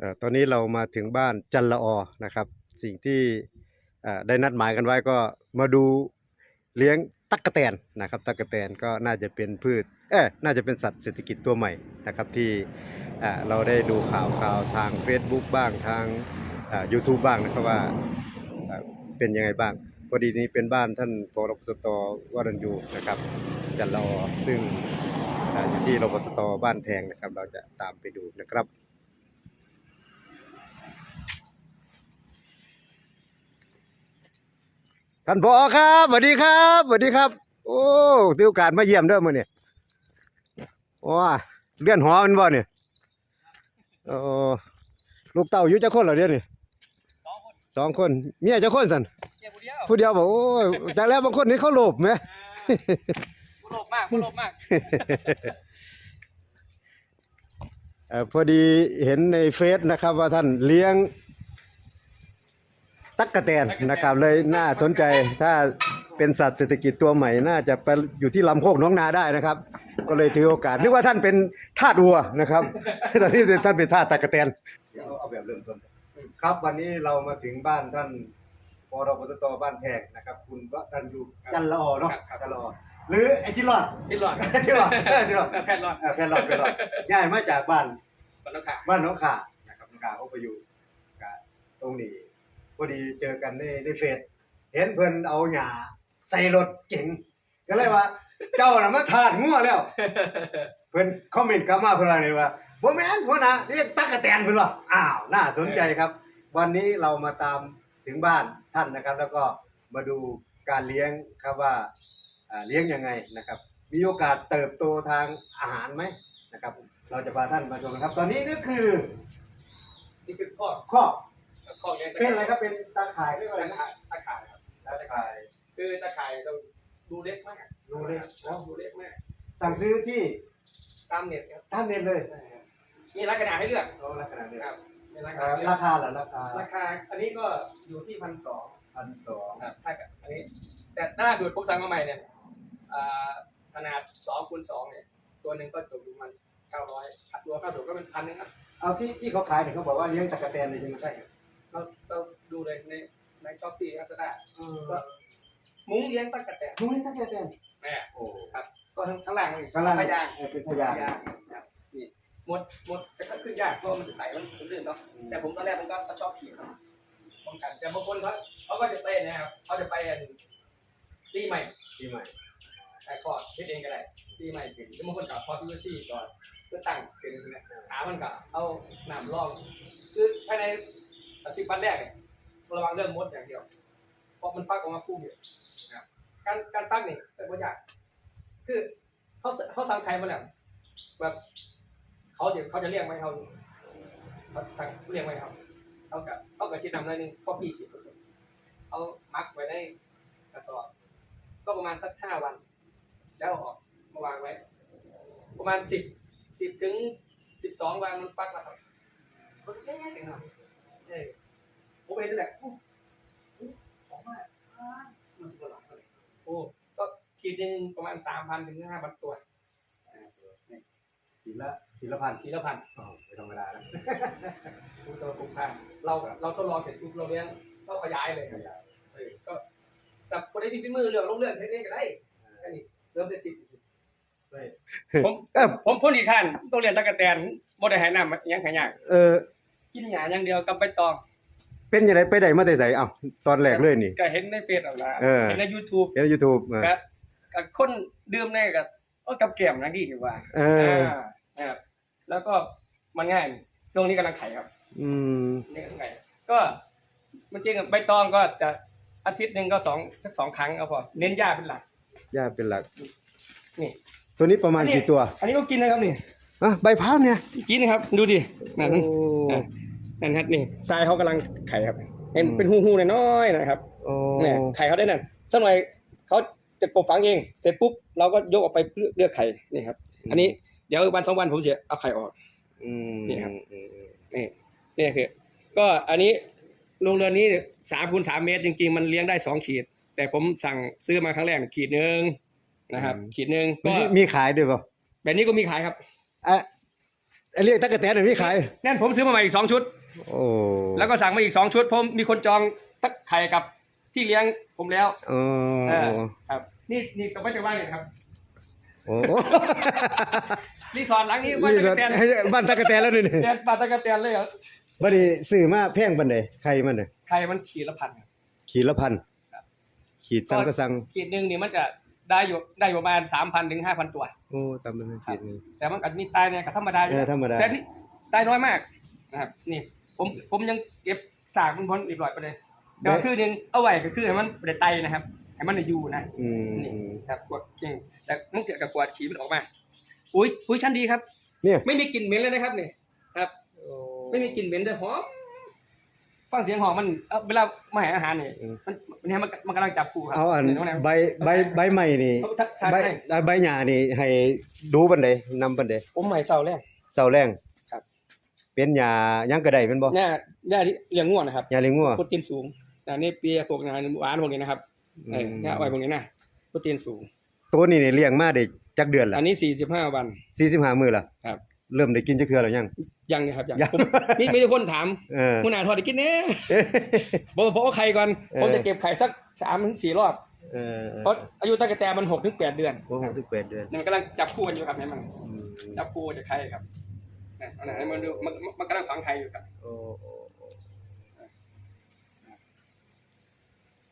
อตอนนี้เรามาถึงบ้านจันละออนะครับ สิ่งที่ได้นัดหมายกันไว้ก็มาดูเลี้ยงตั๊กแตนนะครับตั๊กแตนก็น่าจะเป็นพืชเอ๊น่าจะเป็นสัตว์เศรษฐกิจตัวใหม่นะครับที่เราได้ดูข่าวข่าวทาง Facebook บ้างทางเอ่อ YouTube บ้างนะครับว่าเป็นยังไงบ้างพอดีนี้เป็นบ้านท่านปรปสตวรัญยูนะครับจันละออซึ่งอยู่ที่รปสตบ้านแพงนะครับ เราจะตามไปดูนะครับ ท่านผอครับสวัสดีครับสวัสดีครับ โอ้ถือโอกาสมาเยี่ยมเด้อมื้อนี้ว้าเลื่อนหอมันบ่เนี่ยโอ้ลูกเต้าอยู่จักคนเหรอเดี๋ยวนี้สองคนสองคนเมียจักคนสั่นเดียวผู้เดียวผู้เดียวบอกโอ้ยจากแล้วบางคนนี่เขาโลภไหมผู้โลภมากผู้โลภมากเอ่อพอดีเห็นในเฟซนะครับว่าท่านเลี้ยง ตั๊กกะแตนนะครับเลยน่าสนใจถ้าเป็นสัตว์เศรษฐกิจตัวใหม่น่าจะไปอยู่ที่ลำโคกน้องนาได้นะครับ ก็เลยถือโอกาสนึกว่าท่านเป็นทาสวัวนะครับตอนนี้ท่านเป็นทาสตั๊กกะแตนเอาแบบเริ่มต้นครับวันนี้เรามาถึงบ้านท่านปรปสตบ้านแพงนะครับ คุณวรัญยูจันละออเนาะจันละออหรือไอ้ที่รอดที่หลอดที่รอดเออที่รอดแพทย์หลอดเออแพนรอดแพนรอดย้ายมาจากบ้านปนกขาบ้านน้องขานะครับน้องขาเขาไปอยู่กับตรงนี้พ อดีเจอกันในในเฟซเห็นเพิ่นเอาหญ้าใส่รถเก๋งก็เลยว่า เจ้าน่ะมาทานงัวแล้ว เพิ่นคอมเมนต์กลับมาเพิ่นว่าเลยว่าบ่แม่นหัวหน้าเรียกตั๊กแตนเพิ่นว่าอ้าวน่าสนใจครับ วันนี้เรามาตามถึงบ้านท่านนะครับ แล้วก็มาดูการเลี้ยงครับว่าอ่าเลี้ยงยังไงนะครับ มีโอกาสเติบโตทางอาหารไหมนะครับ เราจะพาท่านมาชมนะครับ ตอนนี้นี่คือนี่คือข้อข้อ ข้อเลี้ยงเป็นอะไรครับเป็นตาข่ายเรียกว่าอะไรตะนะข่ายตะข่ายครับ ตาข่าย คือตะข่ายต้องดูเล็กมากดูเล็ก แล้วดูเล็กมาก สั่งซื้อที่ตามเน็ตครับท่านเน็ตเลยมีรายขนาดให้เลือกเอาลักษณะนี้ครับมีรายขเอ่นาอดให้เลืราอกคาเหรอราคาราคา อันนี้ก็อยู่ที่พันสองพันสองครับถ้ากับอันนี้ แต่ล่าสุดผมสั่งมาใหม่เนี่ยอ่าขนาดสองคูณสองเนี่ย ตัวหนึ่งก็ตกอยู่มันเก้าร้อยตัวเก้าสิบก็เป็นพันนึงครับ เอาที่ที่เขาขายเนี่ยเขาบอกว่าเลี้ยงตะกะแตนเลยใช่ไหมใช่ครับ เราเราดูเลยในในช้อปปี้อัสดาเออก็มุ้งเลี้ยงตั้งกระแตดูนี่ตะกะแตนแม่โอ้ครับก็ทั้งทั้งล่างนี่กำลังพยางเออเป็นพยางยางครับนี่หมดหมดแต่ก็ขึ้นยากเพราะมันจะไต่มันมันลื่นเนาะแต่ผมตอนแรกผมก็ก็ชอบขี่ครับป้องกันแต่บางคนเขาเขาก็จะเต้นนะครับเขาจะไปอันตีใหม่ที่ใหม่แต่ก่อนคิดเองก็ได้ตีใหม่ถึงแล้วบางคนกับพอที่ซี่ก่อนเพื่อตั้งเป็นใช่ไหมหามันก็เอาน้ำรองคือภายใน สิบวันแรกเนี่ยระวังเรื่องมดอย่างเดียว เพราะมันฟักออกมาพุ่งอยู่นะครับการการฟักนี่เป็นปัญญากคือเขาสเขาสั่งใครมาแล้วแบบเขาจะเขาจะเรียกไม่เขาเขาสั่งเรียกไม่เขาเขากับเขากับชิ้นนำเลยนึงก็พี่ฉีดเขามักไว้ในกระสอบก็ประมาณสักห้าวัน แล้วเอาออกมาวางไว้ ประมาณสิบสิบถึงสิบสองวันมันฟักแล้วครับมันแย่ๆกันครับ เออผมเห็นตั้งแต่ของมากมันจะหลังเลยโอ้ก็ขีดหนึ่งประมาณสามพันถึงห้าพันตัวทีละทีละพันทีละพันอ๋อไม่ธรรมดานะทุกตัวทุกพันเราเราทดลองเสร็จปุ๊บเราเลี้ยงเราขยายเลยเออก็แต่คนได้ดีฝีมือเรื่องลงเรื่องเทคนิคก็ได้แค่นี้เริ่มได้สิบผมผมพ้นอีกท่านต้องเรียนตะกะแตนบ่ได้ให้น้ำยังหายากเออ กินหยาอย่างเดียวกับใบตองเป็นยังไงไปได้มาแต่ไสเอ้าตอนแรกเลยนี่ ก็เห็นในเฟซเอาละเออ เห็นใน YouTube เห็นใน YouTube เออก็ก็คนดื่มแน่ก็เอากับแก้มนะดีดีกว่าเออ นะครับแล้วก็มันง่ายช่วงนี้กำลังไข่ครับ อืมนี่กำลังไข่ก็มันจริงกับใบตองก็จะอาทิตย์หนึ่งก็สองสักสองครั้งเอาพอเน้นหญ้าเป็นหลัก ย่าเป็นหลัก นี่ ตัวนี้ประมาณอันนี้ กี่ตัว อันนี้ก็กินนะครับนี่ อะใบพร้าวเนี่ย กินนะครับ ดูดินั่นโอ้ อะนั่นครับนี่ทรายเขากำลังไข่ครับเห็นอืมเป็นหูๆน้อยๆนะครับโอ้เนี่ยไข่เขาได้นั่นสักหน่อยเขาจะกบฝังเองเสร็จปุ๊บเราก็ยกออกไปเลือกเลือกไข่นี่ครับ อันนี้เดี๋ยววันสองวันผมจะเอาไข่ออก อืมนี่ครับ อืมอืมนี่นี่คือ ก็อันนี้โรงเรือนนี้สามคูณสามเมตรจริงๆ มันเลี้ยงได้สองขีด แต่ผมสั่งซื้อมาครั้งแรกขีดหนึ่งนะครับ ขีดหนึ่งก็มีมีขายด้วยเปล่าแบบนี้ก็มีขายครับ อะไอ้เรียกตะกะแตนน่ะมีขายนั่นผมซื้อมาใหม่อีกสองชุด โอ้แล้วก็สั่งมาอีกสองชุดผมมีคนจองตักไข่กับที่เลี้ยงผมแล้วโอ้เออครับ นี่นี่ก็ไม่ใช่ว่าเลยครับโอ้รีสอร์ทหลังนี้บ้านนี่ตะก็กะแตนบ้านตะกะแตนแล้วนี่แตนบ้านตะกะแตนเลยเหรอบัดนี้ซื้อมาแพงปานใดไข่มันน่ะไข่มันขีดละพันครับขีดละพันครับขีดสั่งก็สั่งขีดหนึ่งนี่มันจะ ได้อยู่ได้อยู่ประมาณสามพันถึงห้าพันตัว โอ้ตามมันขีดหนึงแต่มันอาจจะมีตายเนี่ยกับธรรมดาอยู่เออธรรมดา แต่นี่ตายน้อยมากนะครับ นี่ ผมผมยังเก็บสากมันพ้นเรียบร้อยไปเลยแต่ว่าคือหนึงเอาไว้ก็คือให้มันบ่ได้ไตนะครับให้มันได้อยู่นะอืมนี่ครับกวาดเก่งแต่ต้องเกี่ยวกับกวาดขี้มันออกมาอุ้ยอุ้ยชั้นดีครับ เนี่ย ไม่มีกลิ่นเหม็นเลยนะครับนี่ครับ ไม่มีกลิ่นเหม็นเลยหอม ฟังเสียงหอมมันเอ้าเวลามาให้อาหารนี่มันมันเนี่ยมันมันกำลังจับปูครับเอาอันนี่น้งแมใบใบใบใหม่นี่เขาทักทายใบให้ใบหญ้านี่ให้ดูปานใดนำปานใดผมใหม่เศร้าแรกเสาแรงครับ เป็นหญ้ายังก็ได้แม่นบ่เนี่ยเนี่ยที่เลี้ยงง่วงนะครับหญ้าเลี้ยงงัวโปรตีนสูงแต่นี่เปียพวกงานหวานพวกนี้นะครับเออเนี่ยเอาไว้พวกนี้นะโปรตีนสูง ตัวนี้นี่เลี้ยงมาได้จักเดือนละอันนี้สี่สิบห้าวัน 45มื้อละครับ เริ่มได้กินจักเทื่อแล้วยัง ยังนะครับยังยังผมมีมีแต่คนถามเออ คุณอาทอดได้กินแน่ผมผมเอาไข่ก่อน เออ ผมจะเก็บไข่สักสามถึงสี่รอบเออเพราะอายุตะกะแตนมันหกถึงแปดเดือนโอ้โหถึงแปดเดือนเนี่ยมันกำลังจับคู่กันอยู่ครับเนี่ยมันอืมจับคู่จากไข่ครับเนี่ยเอาไหนมันดูมันมันมันกำลังฝังไข่อยู่ครับโอ้โอ้โอ้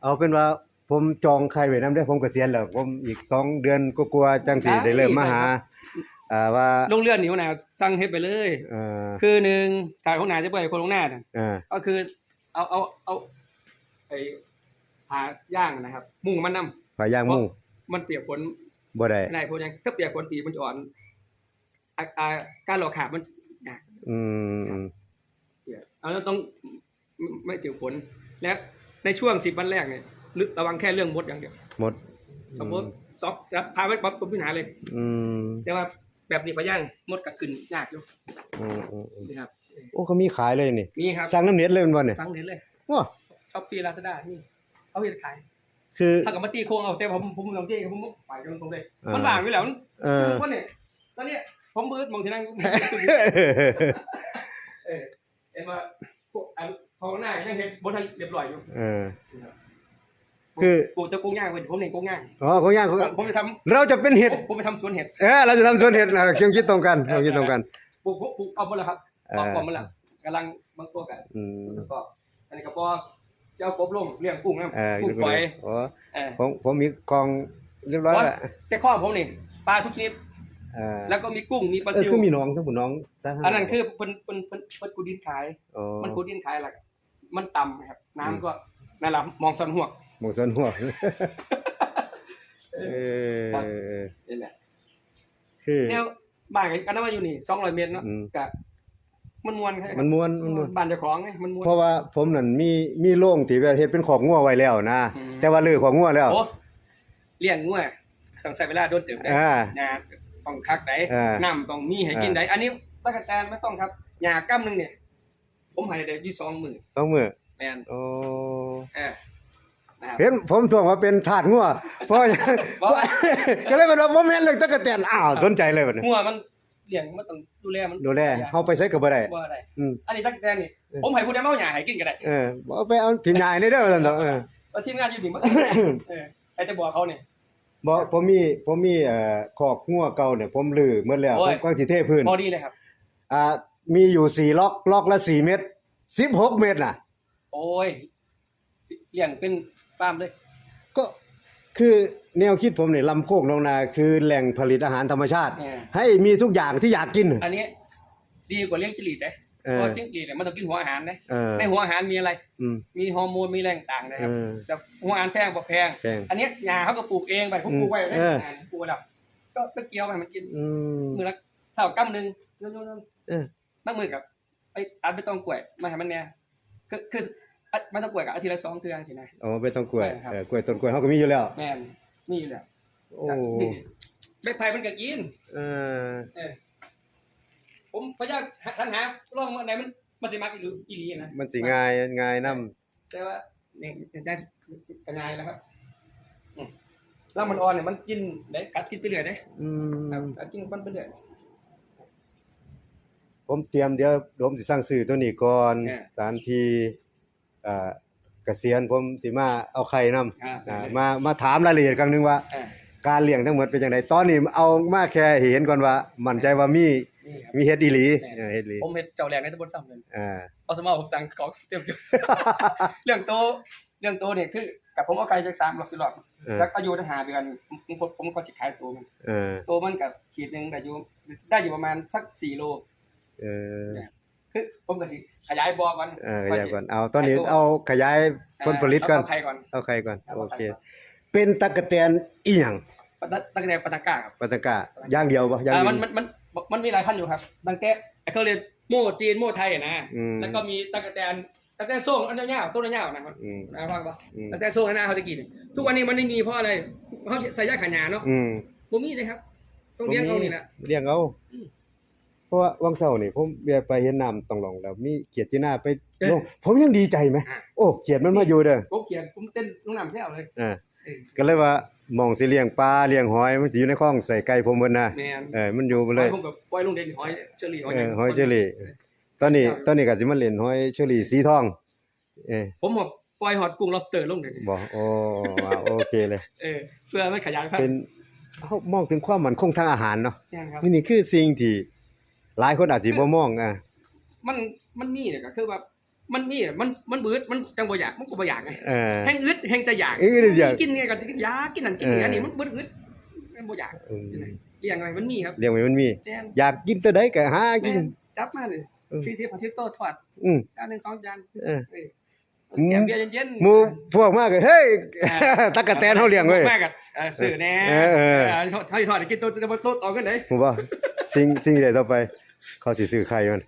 เอาเป็นว่าผมจองใครไว้นำได้อผมเกษียณแล้ว ผมอีกสองเดือนก็กลัวาๆจังสิได้เริ่มมาหา อ่าว่าลงเลื่อนนิ้วนะสั่งเฮ็ดไปเลย เอ่อคือหนึ่งถ่ายของหนาจะไปคนลงหน้าน่ะอ่าก็คือ เอาเอาเอาไอ้ผ่าย่างนะครับ มุ่งมันนำฝาย่างหมูมันเปียกฝนบ่ได้ไม่ได้เพราะยังถ้าเปียกฝนปีมันจะอ่อนอาอาการหลอกขาบมันหนักอืมอืมเปียกเอาแล้วต้องไม่ไม่เจอฝนและในช่วงสิบวันแรกเนี่ยลึกระวังแค่เรื่องมดอย่างเดียวหมดสมมติซอกจะพาไปปั๊บผมปัญหาเลย อืมแต่ว่า แบบนี้ปะย่างมดกัขึ้นยากอยู่อืมอืมอืมนะครับโอ้เขามีขายเลยนี่นี่ครับสั่งน้ำเน็ตเลยแมันบ่เนี่ยฟังเห็นเลยว้าช้อปปี้ลาซาด้านี่เอาไปขาย คือถ้ากับมาตีโค้งเอาแต่ผมผมลองตีผมไปกันตรงเลยอ่ามัมันว่างอยู่แล้วมันเออเพราะเนี่ยตอนเนี้ยผมมืดมองที่นั่งเออเอ็นว่าพวกอันของหน้ายังเห็นบนทันเรียบร้อยอยู่เออ คือปลูกจะกุ้งย่างเป็นผมเน้นกุ้งย่างอ๋อของย่างของผมไปทเราจะเป็นเห็ดำผมไปทำสวนเห็ดเออเราจะทำสวนเห็ดเออคิดคิดตรงกันเราคิดตรงกัน ปลูกปลูกเอาหมดแล้วครับเอออกอก่อนหมดแล้วกำลังบางตัวกันอืมทดสอบอันนี้ก็พอจะเอากบลงเลี้ยงกุ้งนะเออกุ้งฝอยอ๋อเออผมผมมีกองเรียบร้อยแล้วแต่ข้อผมนี่ปลาทุกชนิดเออแล้วก็มีกุ้งมีปลาเออซิวคือมีน้องทั้งบุญน้องซะอันนั้นคือเพิ่นเพิ่นเพิ่นเพิ่นกูดินขายอ๋อมันกูดินขายหลักมันต่ำครับ น้ำก็นั่นแหละมองสันหัวก หมกสวนหัวเออนี่แหละคือแนวบ้านกันนั้นมาอยู่นี่200เมตรเนาะอืมกะมันมวนครับมันม่วนมันม่วนบ้านเจ้าของไงมันมวนเพราะว่าผมนั่นมีมีโรงที่ว่าเฮ็ดเป็นของงัวไว้แล้วนะอืมแต่ว่าเลิกของงัวแล้วโอ้เลี้ยงงัวต้องใช้เวลาโดนเติมได้อ่าหญ้าต้องคักได้อ่าน้ำต้องมีให้กินได้อันนี้ตะกะแตนไม่ต้องครับหญ้าก้ำหนึงเนี่ย ผมให้ได้อยู่2มื้อต้องมือแม่นโอ้เออ นะครับ เห็นผมทวงว่าเป็นทาสงัวเพราะบ่ ก็เลยเป็นว่าบ่แม่นเรื่องตะกะแตนอ้าวสนใจเลยบัดนี้งัวมันเลี้ยงมันต้องดูแลมันดูแลเฮาไปใช้ก็บ่ได้ บ่ได้อืม อันนี้ตักแตนนี่เออ ผมให้ผู้ใดมาเอาหญ้าให้กินก็ได้เออบ่เอาไปเอาทีมงานนี่เด้อซั่นดอกเออแล้วทีมงานอยู่นี่มันเออไอ้จะบอกเขานี่บ่ผมมีผมมีเอ่อคอกงัวเก่าเนี่ยผมลื้อหมดแล้วโอ้ผย มกำลังสิเทพื้นพอดีเลยครับ อ่ามีอยู่สี่ล็อกล็อกละ 4 เม็ด16 เม็ดน่ะ โอ้ยเลี้ยงเป็น ฟาร์มเลย ก็คือแนวคิดผมเนี่ยลำโคกลงนาคือแหล่งผลิตอาหารธรรมชาติเออให้มีทุกอย่างที่อยากกิน อันนี้ดีกว่าเลี้ยงจิ้งหรีดเลยเอเพอราะจิ้งหรีดเนี่ยมันต้องกินหัวอาหารนะเออในหัวอาหารมีอะไร อืม มีฮอร์โมนมีแรงต่างนะครับ เออแต่หัวอาหารแพงบ่แพง แพงอันเนี้ยหญ้าเขาก็ปลูกเองไปผมปลูกไว้ในเอองานปลูกไว้แล้วก็ก็เกี่ยวไปมันกิน อืมมือละเสาร์กั้มหนึ่งนู่นนู่นเออ นั่งมือกับไอ้อัดไม่ต้องกล้วยมาให้มันเนี่ยคือคือ อัดไม่ต้องกล้วยกับอาทิตย์ละสองเทื่อสินะเอาไปต้องกล้วยใช่ครับ เออกล้วยต้นกล้วยเขาก็มีอยู่แล้ว แม่นมีอยู่แล้วโอ้ไม่ไผ่มันก็กิน เออเออ ผมพยายามทันหาลองมาไหนมันมันสิมักอีหรืออีหลีนะมันสิง่ายง่ายนํแต่ว่าเนี่ยได้กระงายแล้วครับอืมแล้วมันอ่อนเนี่ยมันกินได้กัดกินไปเรื่อยได้อืครับมกัดกินมันไปเรื่อย ผมเตรียมเดี๋ยวผมสิสั่งซื้อตัวนี้ก่อนเออ สถานที่เอ่อเกษียณผมสิมาเอาไข่นํอ่าอ่ามามาถามรายละเอียดครั้งหนึงว่าอ่า การเลี้ยงทั้งหมดเป็นจังไดตอนนี้เอามาแค่ให้เห็นก่อนว่า มั่นใจว่ามีนี่ครับมีเฮ็ดอีหลีแม่นเออเฮ็ดอีหลีผมเฮ็ดเจ้าแรงในตำบลซ้ำเลยอ่าเอาสมอผมสั่งของเต็มอยู่เรื่องโตเรื่องโตเนี่ยคือกับผมเอาไก่จาก3รอบสิรอบเออแล้วอายุตั้ง5เดือนผมผมผมก็สิขายตัวมันเออตัวมันกับขีดหนึงได้อยู่ได้อยู่ประมาณสัก4โลเออคือ ผมก็สิขยายบ่อก่อนเออขยายก่อนเอาตอนนี้เอาขยายผลผลิตก่อนเอาไข่ก่อนเอาไข่ก่อนเอาโอไข่เคก่อนเป็นตะกะแตนอีหยังปะตะตั้งแต่ปะตะกร้าครับปะตะกะอย่างเดียวบ่อย่างอ่าเดีมันยวมันมันมันมีหลายพันธุ์อยู่ครับตั้งแต่ไอ้เขาเรียนโม่จีนโม่ไทยอะนะอืมแล้วก็มีตะกะแตนตะกะแตนส้มอันยาวๆต้นยาวๆนะครับอืมนะฟังปะอืมตะกะแตนส้มอันหน้าเขาจะกินทุกวันนี้มันไม่มีเพราะอะไรเขาใส่ยาขายาเนาะอืมบ่มีเลยครับ ต้องเลี้ยงเขานี่แหละเลี้ยงเอาอืมเพ ราะว่าวังเสาร์นี่ผมแวะไปเห็นน้ำต้องลองแล้ว มีเกียรติจีน่าไปเอ๊ะลงผมยังดีใจไหมอะโอ้เกียรติมันมาอยู่เด้อผมเขียนผมเต้นลงน้ำแซวเลยอ่าเออก็เลยว่าหมองสิเลี้ยงปลาเลี้ยงหอยมันสิอยู่ในคลองใส่ไก่ผมเบิดนะแม่นเออมันอยู่หมดหเลอยยผมกับปล่อยลงเด่นหอยเชอรี่หอยเออหอยเชอรี่ตอนนี้ตอนนี้ก็สิมาเล่นหอยเชอรี่สีทอง เออผมบอกปล่อยหอดกุ้งล็อบสเตอร์ลงเด่นบ่โอ้อ่าโอเคเลยเออเพื่อมันขยายพันเป็นธุ์เฮามองถึงความมั่นคงทางอาหารเนาะเนี่ยครับนี่นี่คือสิ่งที่ หลายคนอาจสิบ่มองอะมันมันมีเนี่ยก็คือแบบมันมีอะมันมันบืดมันจังบ่อยากมันก็บ่อยากไงเออ แห้งอึดแห้งแต่อยากเอ้ยเดี๋ยวกินไงก็กินยากินนั่นกินนี่เอออัอันนี้มันบืดอึดมันบ่อยากอืมเลี้ยงอะไรมันมีครับเลี้ยงไว้มันมีแม่นอยากกินตัวใดก็หากินแม่นจับมาเลยเออ สี่สิบห้าสิบโต๊ะทอดอืม จานหนึ่งสองจานเออ เออแกมเบียร์เย็นๆ หมู่พวกมากเฮ้ย ตะกะแตนเฮาเลี้ยงเว้ย แม่กับเออซื้อแน่เออ เออทอดทอดทอดกินโต๊ะโต๊ะโต๊ะต่อกันเลย ผมว่าสิ่งสิ่งใดต่อไป เขาสิซื้อไข่มัน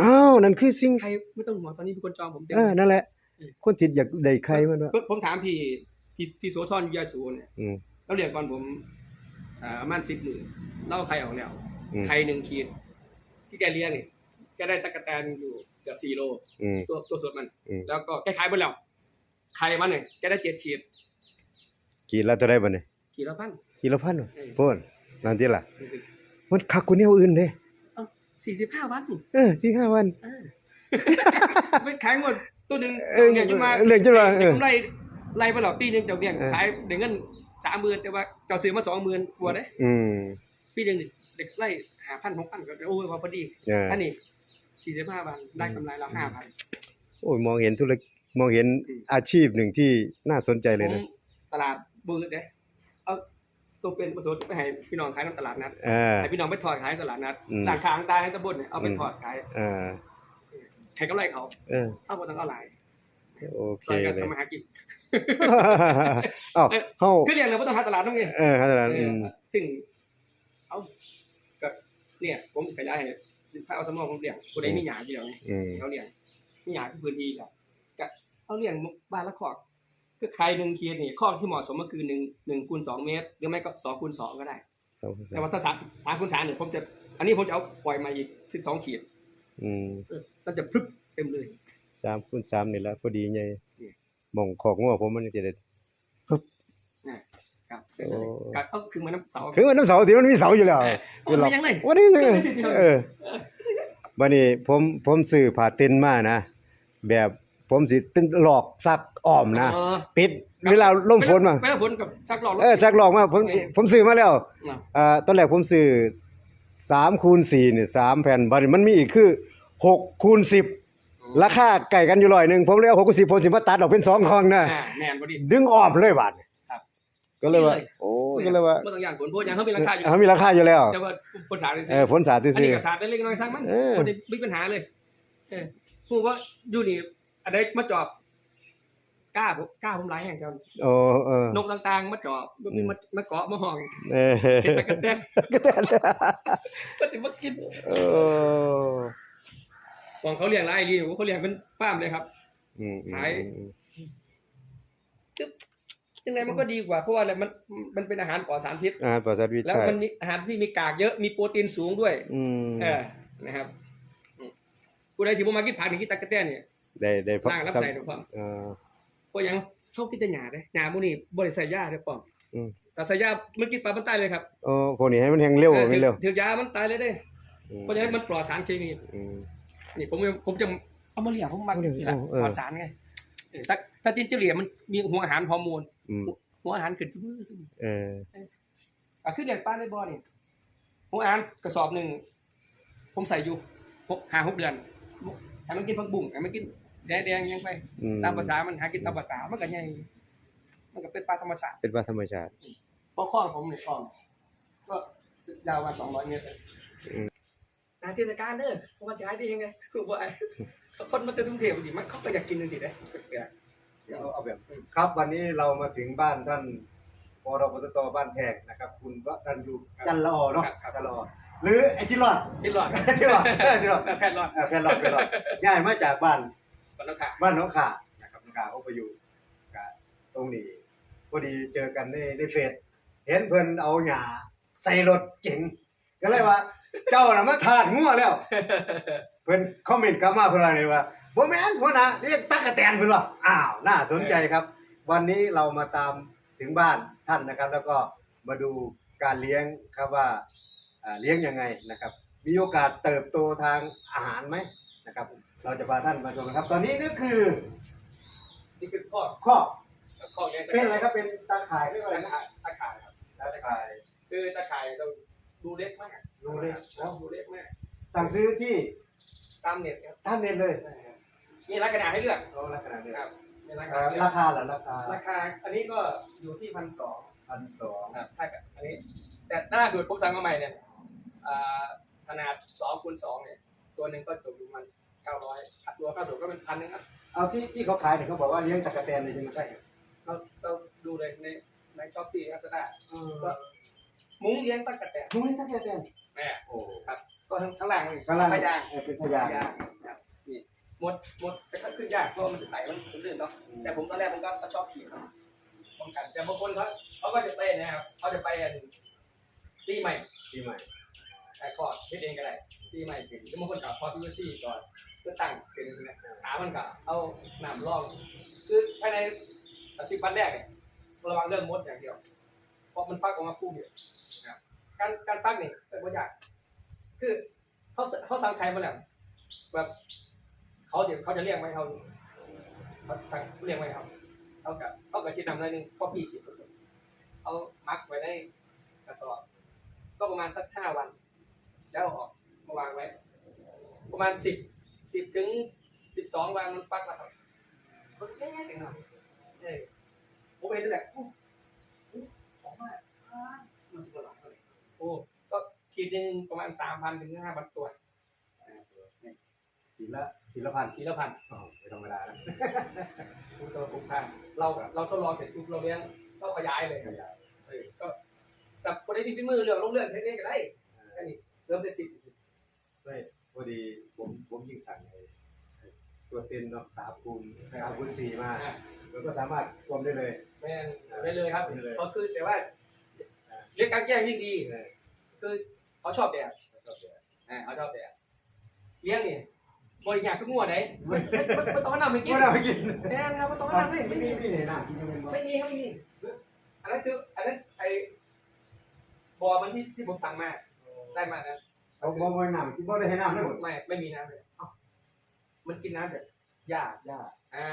อ้าวนั่นคือสิ่งใครไม่ต้องห่วงตอนนี้มีคนจองผมเต็ม เออนั่นแหละอืมคนติดอยากได้ไข่มันว่าผมถามพี่พี่พี่โสธรวิทยาสูเนี่ยอืม เราเรียกก่อนผมอ่าประมาณสิบหมื่นเล่าใครออกแล้วอืม ไข่หนึ่งขีด ที่แกเลี้ยงนี่แกได้ตะกะแตนอยู่เกือบสี่โล อืม ตัวตัวสดมัน อืม แล้วก็แกขายไปแล้วไข่มันเนี่ยแกได้เจ็ดขีดกินแล้วเท่าใดบัดนี้ขีดละพันกินละพันเออ โพ่นนั่นติล่ะมันคักกว่าแนวอื่นเด้ สี่สิบห้าวันเออ4-5วันเออไปขายหมดตัวหนึ่งเออเนี่ยจะมาเรื่องจะมาเออไล่ไล่ไปหรอปีหนึงเจ้าเลี้ยงเออขายได้เงินสามหมื่นแต่ว่าเจ้าซื้อมาสองหมื่นกว่าเด้อืมปีหนึงเด็กไล่หาพันหกพันก็โอ้ยพอพอดีเอออันนี้สี่สิบห้าวันได้กำไรเราห้าพันโอ้ยมองเห็นธุรกิจมองเห็นอาชีพหนึ่งที่น่าสนใจเลยผมนะตลาดบืดเด้เอา ตัวเป็นประสดไปให้พี่น้องขายในตลาดนัดเออ ให้พี่น้องไปถอดขายในตลาดนัดอืมต่างขางตายให้ตะบนเนี่ยเอาไปอืมถอดขายเออใช้กำไรเขาเออเอาไปต้องเอาหลายโอเคซอยกันเลยทำมาหากิน เอ้าเฮาคือเรียนเราไม่ต้องหาตลาดต้องไงเออครับอาจารย์เออือมซึ่ง เอาก็เนี่ย ผมขยายให้ถ้าเอาสมองผมเลี้ยงคนใดมีหยาอยู่แล้วไงอืมเขาเลี้ยงมีหยาที่พื้นที่แล้วก็เขาเลี้ยงบ้านละคอก คือใครหนึ่งเคียนนี่คอกที่เหมาะสมก็คือหนึ่งหนึ่งคูณสองเมตร หรือไม่ก็สองคูณสองก็ได้ แต่ว่าถ้าสามสามคูณสามเนี่ยผมจะ อันนี้ผมจะเอาปล่อยมาอีกคือสองขีด อืมเออก็จะพรึบเต็มเลยสามคูณสามนี่ละพอดีไงอืมหม่องของงัวผมมันจะได้ครับเสร็จเลยโอ้ก็เอาคือมันน้ำเสาคือว่าน้ำเสาที่มันมีเสาอยู่แล้วเออโอ้ยมันยังเลยวันนี้เลยขึ้นไปสิเดียวเออบัดนี้ผมผมซื้อผ้าเต็นท์มานะแบบ ผมสิเป็นหลอกซักอ้อมนะเออปิดเวลาลมฝนมาไปแล้วฝนกับชักหลอกรถเออซักหลอกมาผมเออผมซื้อมาแล้วอะอ่าตอนแรกผมซื้อ3คูณ4นี่3แผ่นบัดนี้มันมีอีกคือ6คูณ10ราคาไก่กันอยู่ร้อยหนึงผมเลยเอา6คูณ10ผมสิมาตัดออกเป็น2คองนะอ่าแมนพอดี ดึงออกเลยบาดนี้ครับ ก็เลยว่านี่เลยโอ้ก็เลยว่าเมื่อต้องอย่างผลโพดอย่างเขามีราคาอยู่เออมีราคาอยู่แล้ว แต่ว่าผลสาดเลยเออผลสาดอันซื่นี้อ ก็สาดได้เล็กน้อยสร้างมันเออ คนนี้มีปัญหาเลยเออพูดว่าอยู่นี่ อันใดมาจอบกล้าผมกล้าผมหลายแห่งกันๆโอ้เออ นกต่างๆ มาจอบมีมามาเกาะมาห้องเออเห็ดตะกันแตนก็แต่ก็จะมากินเออของเขาเลี้ยงไรลีผมเขาเลี้ยงเป็นฟาร์มเลยครับอืมอืมขายอืมยังไงมันก็ดีกว่าเพราะว่าอะไรมันมันเป็นอาหารปลอดสารพิษอาหารปลอดสารพิษแล้วใช่มันมีอาหารที่มีกากเยอะมีโปรตีนสูงด้วย อืมเออนะครับอืมผู้ใดที่ผมมากินผักนี่กินตะกะแตนเนี่ย ได้ได้พบล่างรับใส่ถูกต้องเออเพราะหยังเขากินแต่หญ้าเด้หญ้าพวกนี้บ่ได้ใส่ยาเด้อป้อมอืมแต่ใส่ยามันกินปลามันตายเลยครับโอ้พวกนี้ให้มันแห้งเร็วออมันเร็วถือยามันตายเลยเด้เพราะฉะนั้นมันปลอดสารเคมีอืมนี่ผมผมจะเอามาเลี้ยงผมมักเอาเลี้ยงนี่แหละเออปลอดสารไงเออถ้าถ้าจินเจเลียมันมีหัวอาหารฮอร์โมนอืมหัวอาหารขึ้นซุมือซุมือเอออะขึ้นเลี้ยงปลาในบ่อนี่หัวอาหารกระสอบหนึ่งผมใส่อยู่หกห้าหกเดือน ให้มันกินผักบุ้งให้มันกินแดงแดงๆยังไปอืมตามภาษามันหากินตามภาษามันก็ใหญ่มันก็เป็นปลาธรรมชาติเป็นปลาธรรมชาติเพราะข้อผมเนี่ยข้อก็ยาวประมาณสองร้อยเมตรอืมนาเทศกาลเด้อเพราะว่าจะหายดียังไงคือว่าไอ้คนมาเติมกรุงเทพสิมันเขาก็อยากกินจริงๆเลยแปลกเอาเอาแบบครับวันนี้เรามาถึงบ้านท่านปรปสตบ้านแพงนะครับ คุณวรัญยูจันละออเนาะจันละออ หรือไอ้ที่รอดๆที่หลอดที่รอดเออที่รอด แพทย์หลอดเออแพนรอดแพนรอดย้ายมาจากบ้านก่อนแล้วค่ะบ้านน้องขานะครับน้องขาเขาไปอยู่กับตรงนี้พอดีเจอกันในในเฟซเห็นเพิ่นเอาหญ้าใส่รถเก๋งก็เลยว่า เจ้าน่ะมาทานงัวแล้ว เพิ่นคอมเมนต์กลับมาเพิ่นว่าเลยว่าบ่แม่นหัวหน้าเรียกตั๊กแตนเพิ่นว่าอ้าวน่าสนใจครับ วันนี้เรามาตามถึงบ้านท่านนะครับ แล้วก็มาดูการเลี้ยงครับว่าอ่า เลี้ยงยังไงนะครับ มีโอกาสเติบโตทางอาหารไหมนะครับ เราจะพาท่านมาชมนะครับ ตอนนี้นี่คือ นี่คือข้อข้อข้อเลี้ยงเป็นอะไรครับเป็นตาข่ายเรียกว่าอะไรตะนะข่ายตะข่ายครับตาข่ายคือตะข่ายเราดูเล็กมากดูเล็กครับดูเล็กมากสั่งซื้อที่ตามเน็ตครับท่านเน็ตเลยมีรายกระดาษให้เลือกเราลักษณะเดียวครับมีรายกระเอ่ดาษอให้เลือกราคาเหรอราคาราคา อันนี้ก็อยู่ที่พันสองพันสองครับถ้ากับอันนี้แต่ล่าสุดผมสั่งมาใหม่เนี่ยอ่า ขนาดสองคูณสองเนี่ย ตัวหนึ่งก็ตกอยู่ประมันเก้าร้อยรวมค่าส่งก็เป็นพันนึงครับเอาที่ที่เขาขายเนี่ยเขาบอกว่าเลี้ยงตะกะแตนเลยใช่ไหมใช่ครับเราเราดูเลยในในช้อปปี้ลาซาด้าเออก็มุ้งเลี้ยงตั้งกระแตนดูนี่ตะกะแตนแม่โอ้ก็ทั้งทั้งล่างเลยกำลังพยางเออเป็นพยางยากครับนี่หมดหมดแต่ก็ขึ้นยากเพราะมันไหลมันลื่นเนาะแต่ผมตอนแรกผมก็ก็ชอบขี่ครับป้องกันแต่บางคนเขาเขาก็จะไปนะครับเขาจะไปอันตีใหม่ปีใหม่ ไอ้คอร์ดเฮ็ดเองก็ได้ตีใหม่ถึงแล้วบางคนกับพอพิวซี่ก่อนเพื่อตั้งเป็นใช่ไหมขามันก็เอาหน้ำรอง คือภายในสิบวันแรกเนี่ยระวังเรื่องมดอย่างเดียวเพราะมันฟักออกมาคู่เดียวการการฟักนี่เป็นตัวอย่างคือเขาเขาสั่งใครมาแล้วแบบเขาจะเขาจะเรียกไหมเขาเขาสั่งเรียกไหมครับเขากับเขากับชิดนำหน่อยนึงก็พี่ฉีดเอามักไว้ในกระสอบ ก็ประมาณสักห้าวัน แล้วเอาออกมาวางไว้ ประมาณสิบสิบถึงสิบสองวันมันฟักแล้วครับมันง่ายๆเองครับเออผมเห็นตั้งแต่โอ้โหออกมามันจะหลับเลยโอ้ก็ขีดหนึ่งประมาณสามพันถึงห้าพันตัวทีละทีละพันทีละพันอ๋อไม่ธรรมดานะทุกตัวทุกพันเราเราทดลองเสร็จปุ๊บเราเลี้ยงก็ขยายเลยขยายเออก็กับคนที่มีฝีมือเรื่องลงเรื่องเทคนิคก็ได้แค่นี้ ริ่มได้สิบไม่พอดีผมผมยิ่งสั่งไอ้ไอ้ตัวเต็นเนาะสามคูณสามคูณสี่มาอ่ามันก็สามารถรวมได้เลยแม่นได้เลยครับได้เลยก็คือแต่ว่าเรียกการแกล้งยิ่งดีเออคือเขาชอบแดดชอบเลยอ่าเขาชอบแดดเลี้ยงนี่บริยากทุกงัวไหนไม่ไม่ไม่ต้องมานำไม่กินไม่ได้ไปกินแน่นะครับไม่ต้องมาไม่นำไม่มีไม่มีพี่ไหนน้ำกินยังไงบ้างไม่มีครับไม่มีอันนั้นคืออันนั้นไอ้บอมันที่ที่ผมสั่งมา ได้มานะเอาบ่บ่น้ำกินบ่ได้ให้น้ำได้หมดไม่ไม่มีน้ำเลยเอ้ามันกินน้ำแบบหยาบยากอ่า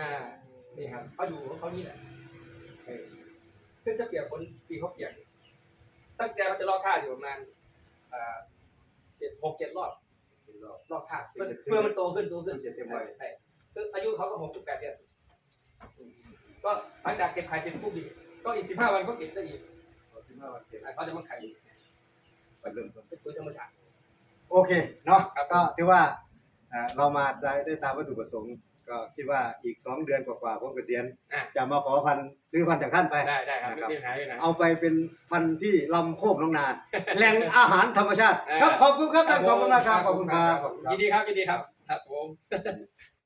นี่ครับเขาอยู่ของเขานี่แหละเออคือจะเปรียบคนปีเขาเปรียบตั้งแต่มันจะรอบค่าอยู่ประมาณอ่าเจ็ดหกเจ็ดรอบกินรอบรอบค่าเพื่อเพื่อมันโตขึ้นโตขึ้นมันจะเต็มวัยใช่คืออายุเขาก็หกสิบแปดเดือนอืมก็หลังจากเก็บไข่เสร็จปุ๊บอีกก็อีกสิบห้าวันก็เก็บได้อีกเอาที่มาวันเก็บอะเขาจะมาไข่ อีกไปเริ่มต้นเป็นตัวธรรมชาติ โอเคเนาะครับ ก็ถือว่าเอ่อเรามาได้ได้ตามวัตถุประสงค์ ก็คิดว่าอีกสองเดือนกว่าๆผมเกษียณอะจะมาขอพันธุ์ซื้อพันธุ์จากท่านไป ได้ได้ครับนะครับไม่มีปัญหาเลยนะ เอาไปเป็นพันธุ์ที่ลำโคกน้องนา แหล่งอาหารธรรมชาติอ่าครับ ขอบคุณครับท่านขอบคุณมากครับขอบคุณครับขอบคุณครับ ยินดีครับยินดีครับ ครับผม